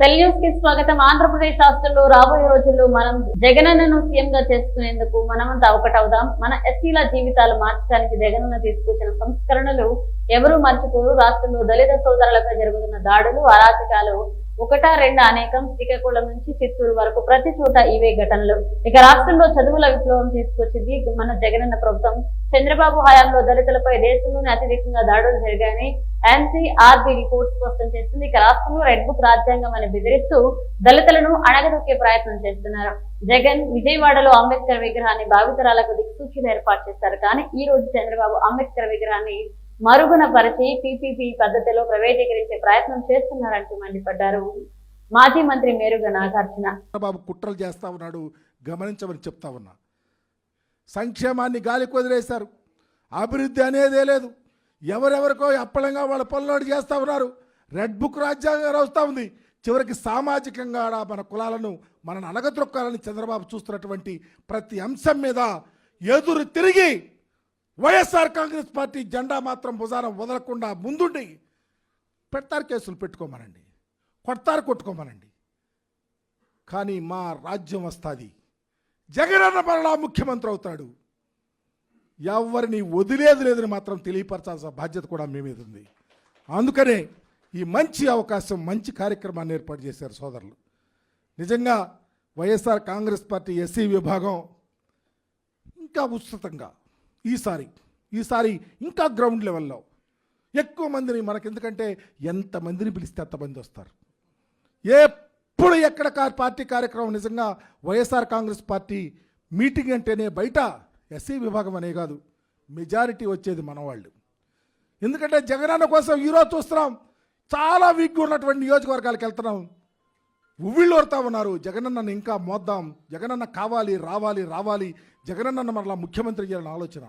సెల్కి స్వాగతం. ఆంధ్రప్రదేశ్ రాష్ట్రంలో రాబోయే రోజుల్లో మనం జగనన్నను సీఎం గా చేసుకునేందుకు మనమంతా ఒకటవుదాం మన ఎస్సీల జీవితాలు మార్చడానికి జగనన్న తీసుకొచ్చిన సంస్కరణలు ఎవరూ మర్చిపోరు. రాష్ట్రంలో దళిత సోదరులపై జరుగుతున్న దాడులు అరాచకాలు ఒకటా రెండు అనేకం శ్రీకాకుళం నుంచి చిత్తూరు వరకు ప్రతి చోట ఇవే ఘటనలు. ఇక రాష్ట్రంలో చదువుల విప్లవం తీసుకొచ్చింది మన జగనన్న ప్రభుత్వం. చంద్రబాబు హయాంలో దళితులపై దేశంలోనే అత్యధికంగా దాడులు జరిగాయని ఎన్సీఆర్బి రిపోర్ట్ స్పష్టం చేస్తుంది. ఇక రాష్ట్రంలో రెడ్ బుక్ రాజ్యాంగం అని బెదిరిస్తూ దళితులను అణగదొక్కే ప్రయత్నం చేస్తున్నారు. జగన్ విజయవాడలో అంబేద్కర్ విగ్రహాన్ని భావితరాలకు దిక్సూచిని ఏర్పాటు చేశారు. కానీ ఈ రోజు చంద్రబాబు అంబేద్కర్ విగ్రహాన్ని మరుగున పరిచి పీపీపీ పద్ధతిలో ప్రైవేటీకరించే ప్రయత్నం చేస్తున్నారంటూ మండిపడ్డారు. మాజీ మంత్రి మేరుగ నాగార్జున. చంద్రబాబు కుట్రలు చేస్తా ఉన్నాడు గమనించమని చెప్తా ఉన్నా. సంక్షేమాన్ని గాలికి వదిలేశారు. అభివృద్ధి అనేదే లేదు. ఎవరెవరికో అప్పలంగా వాళ్ళ పనులు చేస్తూ ఉన్నారు. రెడ్ బుక్ రాజ్యాంగం వస్తూ ఉంది. చివరికి సామాజికంగా మన కులాలను మనను అనగద్రొక్కాలని చంద్రబాబు చూస్తున్నటువంటి ప్రతి అంశం మీద ఎదురు తిరిగి వైఎస్ఆర్ కాంగ్రెస్ పార్టీ జెండా మాత్రం భుజాన వదలకుండా ముందుండి పెడతారు కేసులు పెట్టుకోమనండి కొడతారు కొట్టుకోమనండి. కానీ మా రాజ్యం వస్తుంది. జగనన్న మరలా ముఖ్యమంత్రి అవుతాడు. ఎవరిని వదిలేదు లేదని మాత్రం తెలియపరచాల్సిన బాధ్యత కూడా మీ మీద ఉంది. అందుకనే ఈ మంచి అవకాశం మంచి కార్యక్రమాన్ని ఏర్పాటు చేశారు సోదరులు. నిజంగా వైఎస్ఆర్ కాంగ్రెస్ పార్టీ ఎస్సీ విభాగం ఇంకా ఉత్సతంగా ఈసారి ఈసారి ఇంకా గ్రౌండ్ లెవెల్లో ఎక్కువ మందిని మనకి ఎందుకంటే ఎంతమందిని పిలిస్తే అంతమంది వస్తారు. ఎప్పుడు ఎక్కడ పార్టీ కార్యక్రమం నిజంగా వైఎస్ఆర్ కాంగ్రెస్ పార్టీ మీటింగ్ అంటేనే బయట ఎస్సీ విభాగం అనే కాదు మెజారిటీ వచ్చేది మన వాళ్ళు. ఎందుకంటే జగనన్న కోసం ఈరోజు చూస్తున్నాం చాలా వీక్గా ఉన్నటువంటి నియోజకవర్గాలకు వెళ్తున్నాం. ఉవ్విళ్ళోరుతా ఉన్నారు. జగనన్నను ఇంకా మోద్దాం. జగనన్న కావాలి రావాలి రావాలి. జగనన్న మరలా ముఖ్యమంత్రి చేయాలని ఆలోచన.